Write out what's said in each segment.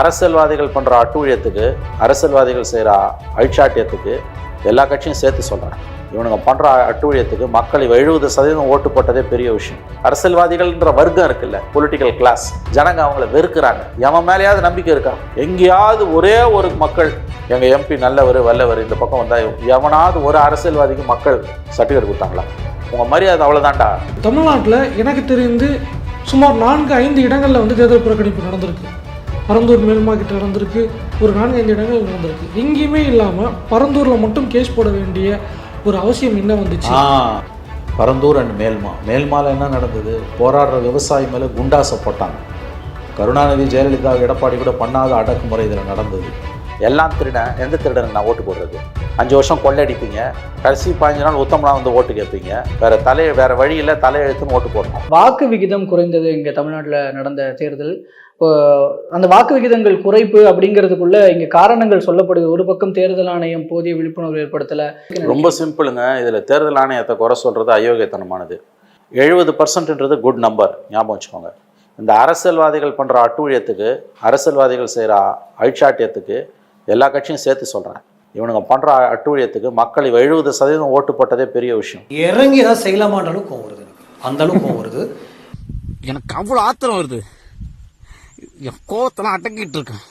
அரசியல்வாதிகள் பண்ணுற அட்டூழியத்துக்கு அரசியல்வாதிகள் செய்கிற அழிச்சாட்டியத்துக்கு எல்லா கட்சியும் சேர்த்து சொல்கிறேன் இவனுங்க பண்ணுற அட்டூழியத்துக்கு மக்கள் எழுபது சதவீதம் ஓட்டு போட்டதே பெரிய விஷயம். அரசியல்வாதிகள்ன்ற வர்க்கம் இருக்குல்ல பொலிட்டிக்கல் கிளாஸ் ஜனங்க அவங்கள வெறுக்கிறாங்க. எவன் மேலேயாவது நம்பிக்கை இருக்கா? எங்கேயாவது ஒரே ஒரு மக்கள் எங்கள் எம்பி நல்லவர் வல்லவர் இந்த பக்கம் வந்தால் எவனாவது ஒரு அரசியல்வாதிக்கு மக்கள் சர்டிஃபிகேட் கொடுத்தாங்களா? உங்கள் மரியாதை அவ்வளோதான்டா தமிழ்நாட்டில் எனக்கு தெரிந்து சுமார் நான்கு ஐந்து இடங்களில் வந்து தேர்தல் புறக்கணிப்பு நடந்திருக்கு. பரந்தூர் மேல்மா நடந்திருக்கு. ஒரு நான்கைந்து இடங்கள் நடந்திருக்கு. எங்கேயுமே இல்லாமல் பரந்தூரில் மட்டும் கேஸ் போட வேண்டிய ஒரு அவசியம் என்ன வந்துச்சு? பரந்தூர் அண்ட் மேல்மா. மேல்மால என்ன நடந்தது? போராடுற விவசாயி மேலே குண்டாசை போட்டாங்க. கருணாநிதி ஜெயலலிதா எடப்பாடி கூட பண்ணாத அடக்குமுறை இதில் நடந்தது. எல்லாம் திருடன் எந்த திருடனுக்கு நான் ஓட்டு போடுறது? அஞ்சு வருஷம் கொள்ளையடிப்பீங்க கடைசி பதினஞ்சு நாள் உத்தமனா வந்து ஓட்டு கேட்பீங்க. வேற தலை வேற வழியில் தலையெழுத்துன்னு ஓட்டு போடணும். வாக்கு விகிதம் குறைந்தது இங்கே தமிழ்நாட்டில் நடந்த தேர்தல். அந்த வாக்கு விகிதங்கள் குறைப்பு அப்படிங்கிறதுக்குள்ள இங்கே காரணங்கள் சொல்லப்படுது. ஒரு பக்கம் தேர்தல் ஆணையம் போதிய விழிப்புணர்வு ஏற்படுத்தலை. ரொம்ப சிம்பிளுங்க. இதில் தேர்தல் ஆணையத்தை குறை சொல்கிறது அயோக்கியத்தனமானது. எழுபது பர்சன்ட்ன்றது குட் நம்பர் ஞாபகம் வச்சுக்கோங்க. இந்த அரசியல்வாதிகள் பண்ணுற அட்டூழியத்துக்கு அரசியல்வாதிகள் செய்கிற அழிச்சாட்டியத்துக்கு எல்லா கட்சியும் சேர்த்து சொல்கிறேன் இவனுங்க பண்ணுற அட்டூழியத்துக்கு மக்கள் எழுபது சதவீதம் ஓட்டு போட்டதே பெரிய விஷயம். இறங்கி ஏதாவது செய்யலாமான்ற அளவுக்கு கோவம் வருது அந்த அளவுக்கு கோவம் வருது. எனக்கு அவ்வளோ ஆத்திரம் வருது. என் கோவத்தெல்லாம் அடக்கிட்டு இருக்கேன்.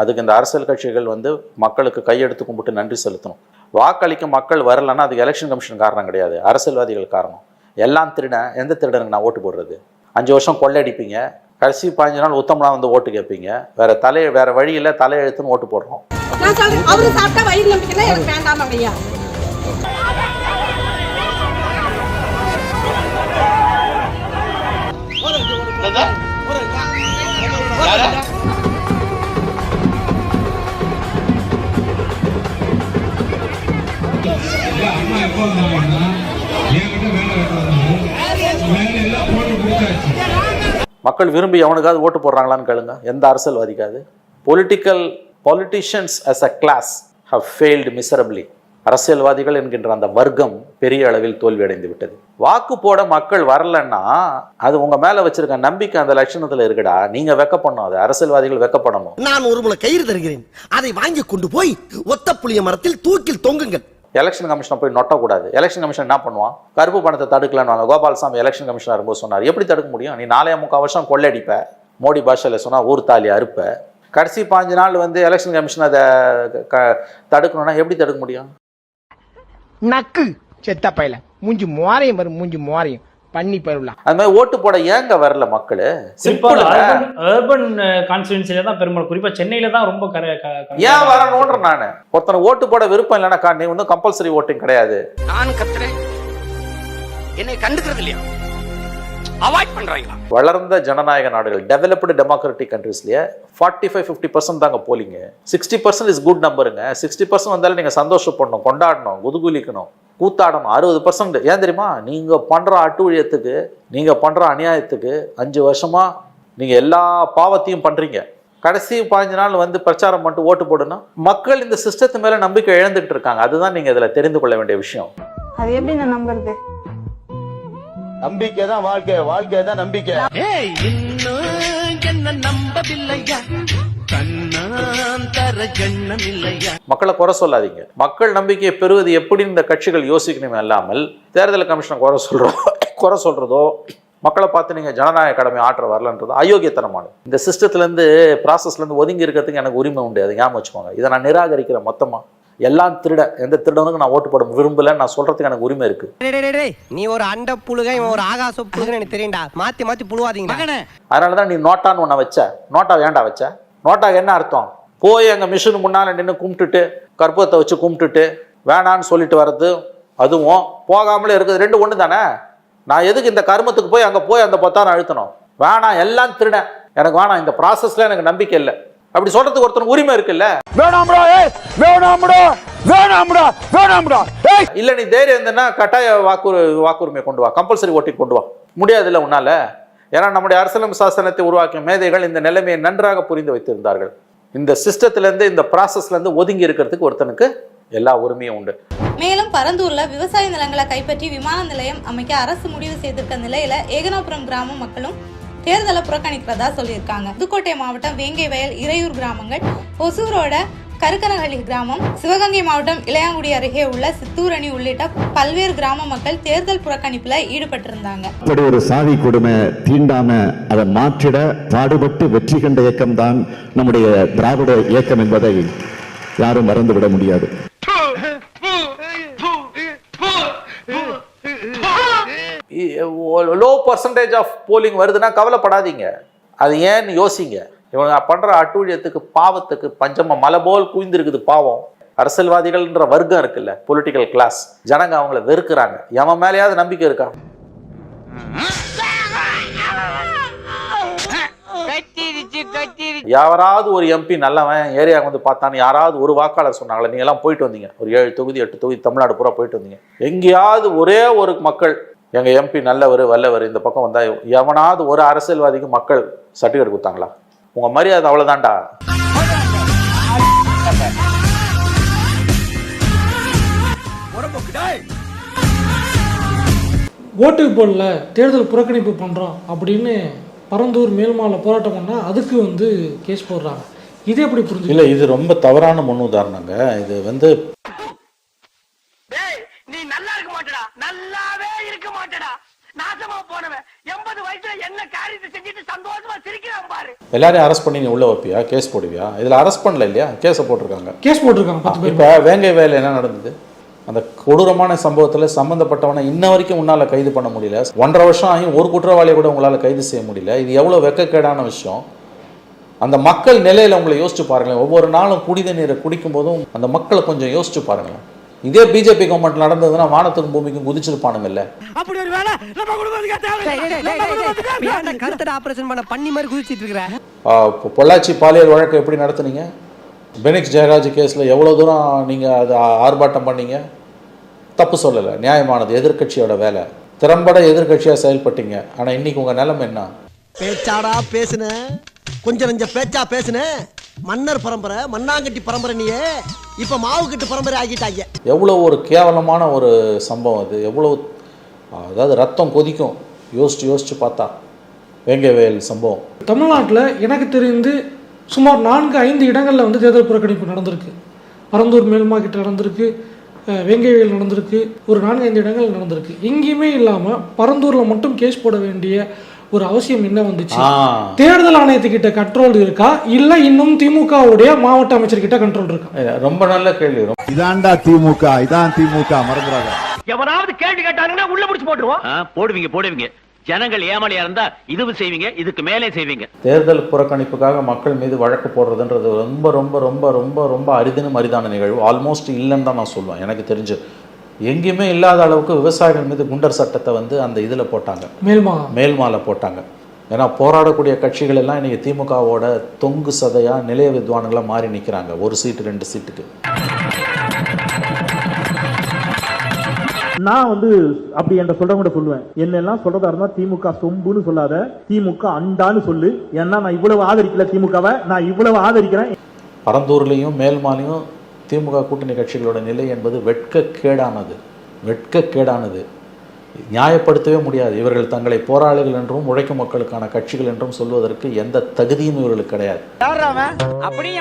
அதுக்கு இந்த அரசியல் கட்சிகள் வந்து மக்களுக்கு கையெடுத்து கும்பிட்டு நன்றி செலுத்தணும். வாக்களிக்க மக்கள் வரலைன்னா அதுக்கு எலெக்ஷன் கமிஷன் காரணம் கிடையாது. அரசியல்வாதிகள் காரணம். எல்லாம் திருடன் எந்த திருடனுக்கு நான் ஓட்டு போடுறது? அஞ்சு வருஷம் கொள்ளையடிப்பீங்க கடைசி பதினஞ்சு நாள் உத்தமனா வந்து ஓட்டு கேட்பீங்க. வேற தலை வேற வழியில் தலையெழுத்துன்னு ஓட்டு போடுறோம். நான் சொல்றேன் அவரு சாப்பிட்டா வயிறு நம்பிக்கைன்னா எனக்கு வேண்டாம் ஐயா. அம்மா எப்போ வந்தாங்கன்னா என்கிட்ட வேலை வெட்ட வந்தாங்க வேலை எல்லாம் போட்டு கொடுத்தாச்சு மக்கள் விரும்பி எவனுக்காவது ஓட்டு போடுறாங்களான்னு கேளுங்க. எந்த அரசியல்வாதிக்காவது. Political politicians as a class have failed miserably அரசியல்வாதிகள் என்கின்ற அந்த வர்க்கம் பெரிய அளவில் தோல்வியடைந்து விட்டது. வாக்கு போட மக்கள் வரலன்னா அது உங்க மேல வச்சிருக்க நம்பிக்கை அந்த லட்சணத்துல இருக்குடா. நீங்க வெக்கப்படணும் அது. அரசியல்வாதிகள் வெக்க பண்ணணும் நான் ஒரு முளை கயிறு தருகிறேன். அதை வாங்கி கொண்டு போய் ஒத்த புளிய மரத்தில் தூக்கில் தொங்குங்கள். எலெக்ஷன் கமிஷனை போய் நொட்டக்கூடாது. எலெக்ஷன் கமிஷன் என்ன பண்ணுவான்? கருப்பு பணத்தை தடுக்கலன்னு கோபாலசாமி எலெக்ஷன் கமிஷனாக இருக்கும்போது சொன்னார். எப்படி தடுக்க முடியும்? நீ நாலே முக்கால் வருஷம் கொள்ளடிப்ப. மோடி பாஷையில் சொன்னால் ஊர் தாலி அறுப்ப. கடைசி பாஞ்சு நாள் வந்து எலெக்ஷன் கமிஷன் அதை க- தடுக்கணும்னா எப்படி தடுக்க முடியும்? நக்கு. செத்த மூஞ்சி மோரையும் வரும் மூஞ்சி மோரையும் பண்ணி பருவலாம் அது மாதிரி ஓட்டு போட ஏங்க வரல மக்கள்? சிம்பிள் அர்பன் கான்ஸ்டியூன்சில தான் பெரும்பாலும் குறிப்பா சென்னையில தான் ரொம்ப ஏன் வரணுன்ற நான்? ஒருத்தனை ஓட்டு போட விருப்பம் இல்லைன்னா நீ வந்து கம்பல்சரி ஓட்டிங் கிடையாது. நான் கத்துறேன். என்னை கண்டுக்கிறது இல்லையா? அவாய்ட் பண்றாங்களா? வளர்ந்த ஜனநாயக நாடுகள் டெவலப்டு டெமோக்ராட்டிக் கண்ட்ரீஸ்லயே ஃபார்ட்டி ஃபைவ் ஃபிஃப்டி பர்சன்ட் தாங்க போலிங்க சிக்ஸ்டி பர்சன்ட் இஸ் குட் நம்பருங்க சிக்ஸ்டி பர்சன்ட் வந்தாலும் நீங்கள் சந்தோஷப்படணும் கொண்டாடணும் குதுகுலிக்கணும். கூத்தாடணும். அறுபது பர்சன்ட் ஏன் தெரியுமா? நீங்கள் பண்ணுற அட்டூழியத்துக்கு நீங்கள் பண்ணுற அநியாயத்துக்கு அஞ்சு வருஷமா நீங்கள் எல்லா பாவத்தையும் பண்ணுறீங்க கடைசி பாஞ்சு நாள் வந்து பிரச்சாரம் பண்ணிட்டு ஓட்டு போடணும். மக்கள் இந்த சிஸ்டத்து மேலே நம்பிக்கை இழந்துட்டு இருக்காங்க. அதுதான் நீங்கள் இதில் தெரிந்து கொள்ள வேண்டிய விஷயம். அது எப்படி நான் நம்புறது? நம்பிக்கை தான் வாழ்க்கை. வாழ்க்கை தான் நம்பிக்கை. என்ன நம்பவில்லையா மக்களை குறை சொல்லாதீங்க. மக்கள் நம்பிக்கையை பெறுவது எப்படி இந்த கட்சிகள் யோசிக்கணுமே அல்லாமல் தேர்தல் கமிஷனை குறை சொல்றோம் குறை சொல்றதோ மக்களை பார்த்து நீங்க ஜனநாயக கடமை ஆற்ற வரலன்றதோ அயோக்கியத்தனமானது. இந்த சிஸ்டத்துலேருந்து ப்ராசஸ்லேருந்து ஒதுங்கி இருக்கிறதுக்கு எனக்கு உரிமை உண்டு. அதை ஞாபகம் வச்சுக்கோங்க. இதை நான் நிராகரிக்கிறேன் மொத்தமா. எல்லாம் திருட எந்த திருடனுக்கும் நான் ஓட்டு போட விரும்பல நான் சொல்றதுக்கு எனக்கு உரிமை இருக்கு. நீ ஒரு அண்ட புழுக இவன் ஒரு ஆகாச புழுகன்னு எனக்கு தெரியும்டா. மாத்தி மாத்தி புழுவாதீங்க அதனால தான் நீ நோட்டான்னு ஒன்றை வச்ச. நோட்டா ஏன்டா வச்ச? நோட்டாக்கு என்ன அர்த்தம்? போய் எங்கள் மிஷின் முன்னால் நின்று கும்பிட்டுட்டு கற்பூரத்தை வச்சு கும்பிட்டுட்டு வேணான்னு சொல்லிட்டு வர்றது அதுவும் போகாமலே இருக்குது. ரெண்டு ஒன்று தானே? நான் எதுக்கு இந்த கர்மத்துக்கு போய் அங்கே போய் அந்த பொத்தான அழுத்தணும்? வேணாம் எல்லாம் திருடன் எனக்கு வேணாம் இந்த ப்ராசஸில் எனக்கு நம்பிக்கை இல்லை. அப்படி சொல்றதுக்கு ஒருத்தனுக்கு உரிமை இருக்குல்ல? வேணாம்டா ஏய் வேணாம்டா வேணாம்டா வேணாம்டா ஏய். இல்லை நீ தைரியம் இருந்ததுன்னா கட்டாய வாக்குறு வாக்குரிமை கொண்டு வா. கம்பல்சரி ஓட்டி கொண்டு வா. முடியாதுல்ல உன்னால? ஏன்னா நம்முடைய அரசியலமைப்பு சாசனத்தை உருவாக்கிய மேதைகள் இந்த நிலைமையை நன்றாக புரிந்து வைத்திருந்தார்கள். இந்த சிஸ்டத்திலேருந்து இந்த ப்ராசஸ்லேருந்து ஒதுங்கி இருக்கிறதுக்கு ஒருத்தனுக்கு எல்லா உரிமையும் உண்டு. மேலும் பரந்தூர்ல விவசாய நிலங்களை கைப்பற்றி விமான நிலையம் அமைக்க அரசு முடிவு செய்திருக்க நிலையில ஏகனாபுரம் கிராம மக்களும் தேர்தலை புறக்கணிக்கிறதா சொல்லியிருக்காங்க. புதுக்கோட்டை மாவட்டம் வேங்கை வயல் இறையூர் கிராமங்கள் ஒசூரோட கருக்கனஹள்ளி கிராமம் சிவகங்கை மாவட்டம் இளையாங்குடி அருகே உள்ள சித்தூரணி உள்ளிட்ட பல்வேறு கிராம மக்கள் தேர்தல் புறக்கணிப்புல ஈடுபட்டிருந்தாங்க. அப்படி ஒரு சாதி கொடுமை தீண்டாம அதை மாற்றிட பாடுபட்டு வெற்றி கண்ட இயக்கம் தான் நம்முடைய திராவிட இயக்கம் என்பதை யாரும் மறந்துவிட முடியாது. லோ பர்சன்டேஜ் ஆஃப் போலிங் வருதுன்னா கவலைப்படாதீங்க. அது ஏன்னு யோசிங்க. இவங்க பண்ற அட்டூழியத்துக்கு பாவத்துக்கு பஞ்சமா மலை போல் குவிந்திருக்குது பாவம். அரசியல்வாதிகள்ன்ற வர்க்கம் இருக்குல்ல பொலிட்டிக்கல் கிளாஸ் ஜனங்க அவங்கள வெறுக்கிறாங்க. எவன் மேலேயாவது நம்பிக்கை இருக்கா? யாராவது ஒரு எம்பி நல்லவன் ஏரியாவுக்கு வந்து பார்த்தான்னு யாராவது ஒரு வாக்காளர் சொன்னாங்களே நீங்க எல்லாம் போயிட்டு வந்தீங்க. ஒரு ஏழு தொகுதி எட்டு தொகுதி தமிழ்நாடு பூரா போயிட்டு வந்தீங்க. எங்கேயாவது ஒரே ஒரு மக்கள் எங்க எம்பி நல்லவர் வல்லவர் இந்த பக்கம் வந்தா எவனாவது ஒரு அரசியல்வாதிக்கு மக்கள் சர்டிஃபிகேட் கொடுத்தாங்களா? உங்க மரியாதை அவ்வளவுதான்டா. ஓட்டுக்கு போடல தேர்தல் புறக்கணிப்பு பண்ணுறோம் அப்படின்னு பரந்தூர் மேல்மால போராட்டம் பண்ணால் அதுக்கு வந்து கேஸ் போடுறாங்க. இது எப்படி புரிஞ்சு இல்ல இது ரொம்ப தவறான முன் உதாரணங்க இது வந்து நீ நல்லா இருக்க மாட்டடா. நல்லாவே இருக்க மாட்டடா. நாசமா போனவன். எண்பது வயசுல என்ன காரியத்தை செஞ்சுட்டு சந்தோஷமா சிரிக்கிறான் பாரு. எல்லாரையும் அரெஸ்ட் பண்ணி நீ உள்ள வைப்பியா? கேஸ் போடுவியா? இதுல அரெஸ்ட் பண்ணல இல்லையா? கேஸை போட்டிருக்காங்க. கேஸ் போட்டிருக்காங்க பத்து பேர். இப்ப வேங்கை வேலை என்ன நடந்தது? அந்த கொடூரமான சம்பவத்துல சம்பந்தப்பட்டவனை இன்ன வரைக்கும் உன்னால கைது பண்ண முடியல. ஒன்றரை வருஷம் ஆகியும் ஒரு குற்றவாளியை கூட உங்களால கைது செய்ய முடியல. இது எவ்வளவு வெக்கக்கேடான விஷயம். அந்த மக்கள் நிலையில உங்களை யோசிச்சு பாருங்களேன். ஒவ்வொரு நாளும் குடித நீரை குடிக்கும் போதும் அந்த மக்களை கொஞ்சம் யோசிச்சு பாருங்களேன். இதே பிஜேபி கவர்மெண்ட் நடந்ததுன்னா வானத்துக்கும் பூமிக்கும் குதிச்சிருப்பானுங்கல்ல அப்படி ஒரு வேலை நம்ம குடும்பத்துக்கு கருத்தட ஆபரேஷன் பண்ண பண்ணி மாதிரி குதிச்சிட்டு இருக்கிற? ஆஹ் இப்போ பொள்ளாச்சி பாலியல் வழக்கை எப்படி நடத்துனீங்க? பெனிக்ஸ் ஜெயராஜ் கேஸில் எவ்வளோ தூரம் நீங்கள் அதை ஆர்ப்பாட்டம் பண்ணீங்க? தப்பு சொல்லலை. நியாயமானது எதிர்க்கட்சியோட வேலை. திறம்பட எதிர்க்கட்சியாக செயல்பட்டீங்க. ஆனால் இன்னைக்கு உங்கள் நிலைமை என்ன? பேச்சாடா பேசுன. கொஞ்சம் நெஞ்ச பேச்சா பேசுன. மன்னர் பரம்பரை மண்ணாங்கட்டி பரம்பரை இப்ப மாவு கட்டு பரம்பரை ஆகிட்டாங்க. எவ்வளோ ஒரு கேவலமான ஒரு சம்பவம் அது. எவ்வளோ அதாவது ரத்தம் கொதிக்கும். யோசிச்சு யோசிச்சு பார்த்தா. வேங்கவேல் சம்பவம். தமிழ்நாட்டில் எனக்கு தெரிந்து சுமார் நான்கு ஐந்து இடங்களில் வந்து தேர்தல் புறக்கணிப்பு நடந்திருக்கு. பரந்தூர் மேல்மா கிட்ட நடந்திருக்கு வேங்கைவேல் நடந்திருக்கு ஒரு நான்கு ஐந்து இடங்கள் நடந்திருக்கு. எங்கேயுமே இல்லாமல் பரந்தூரில் மட்டும் கேஸ் போட வேண்டிய ஒரு அவசியம் என்ன வந்துச்சு? தேர்தல் ஆணையத்துக்கிட்ட கண்ட்ரோல் இருக்கா? இல்லை இன்னும் திமுகவுடைய மாவட்ட அமைச்சர்கிட்ட கண்ட்ரோல் இருக்கா? ரொம்ப நல்ல கேள்வி இதான்டா திமுக இதான் திமுக மறந்துடாத. எவனாவது கேள்வி கேட்டானுங்கன்னா உள்ள முடிச்சு போட்டுருவோம். போடுவீங்க போடுவீங்க. ஜனங்கள் ஏமாளியா இருந்தா இதுவும் செய்வீங்க இதுக்கு மேலே செய்வீங்க. தேர்தல் புறக்கணிப்புக்காக மக்கள் மீது வழக்கு போடுறதுன்றது ரொம்ப ரொம்ப ரொம்ப ரொம்ப ரொம்ப அரிதினும் அரிதான நிகழ்வு. ஆல்மோஸ்ட் இல்லைன்னு தான் நான் சொல்லுவேன். எனக்கு தெரிஞ்சு எங்கேயுமே இல்லாத அளவுக்கு விவசாயிகள் மீது குண்டர் சட்டத்தை வந்து அந்த இதில் போட்டாங்க. மேல்மா மேல் மாலை போட்டாங்க. ஏன்னா போராடக்கூடிய கட்சிகள் எல்லாம் இன்னைக்கு திமுகவோட தொங்கு சதையா நிலைய வித்வான்களா மாறி நிற்கிறாங்க ஒரு சீட்டு ரெண்டு சீட்டுக்கு. நான் வந்து அப்படி என்ற சொல்றவங்க சொல்லுவேன். என்னெல்லாம் சொல்றதா இருந்தா திமுக சொம்புன்னு சொல்லாத திமுக அண்டான்னு சொல்லு. ஏன்னா நான் இவ்வளவு ஆதரிக்கல திமுகவை நான் இவ்வளவு ஆதரிக்கிறேன். பரந்தூர்லேயும் மேல்மாலையும் திமுக கூட்டணி கட்சிகளோட நிலை என்பது வெட்கக்கேடானது. வெட்கக்கேடானது. நியாயப்படுத்தவே முடியாது. இவர்கள் தங்களை போராளிகள் என்றும் உழைக்கும் மக்களுக்கான கட்சிகள் என்றும் சொல்வதற்கு எந்த தகுதியும் இவர்களுக்கு கிடையாது. அப்படியே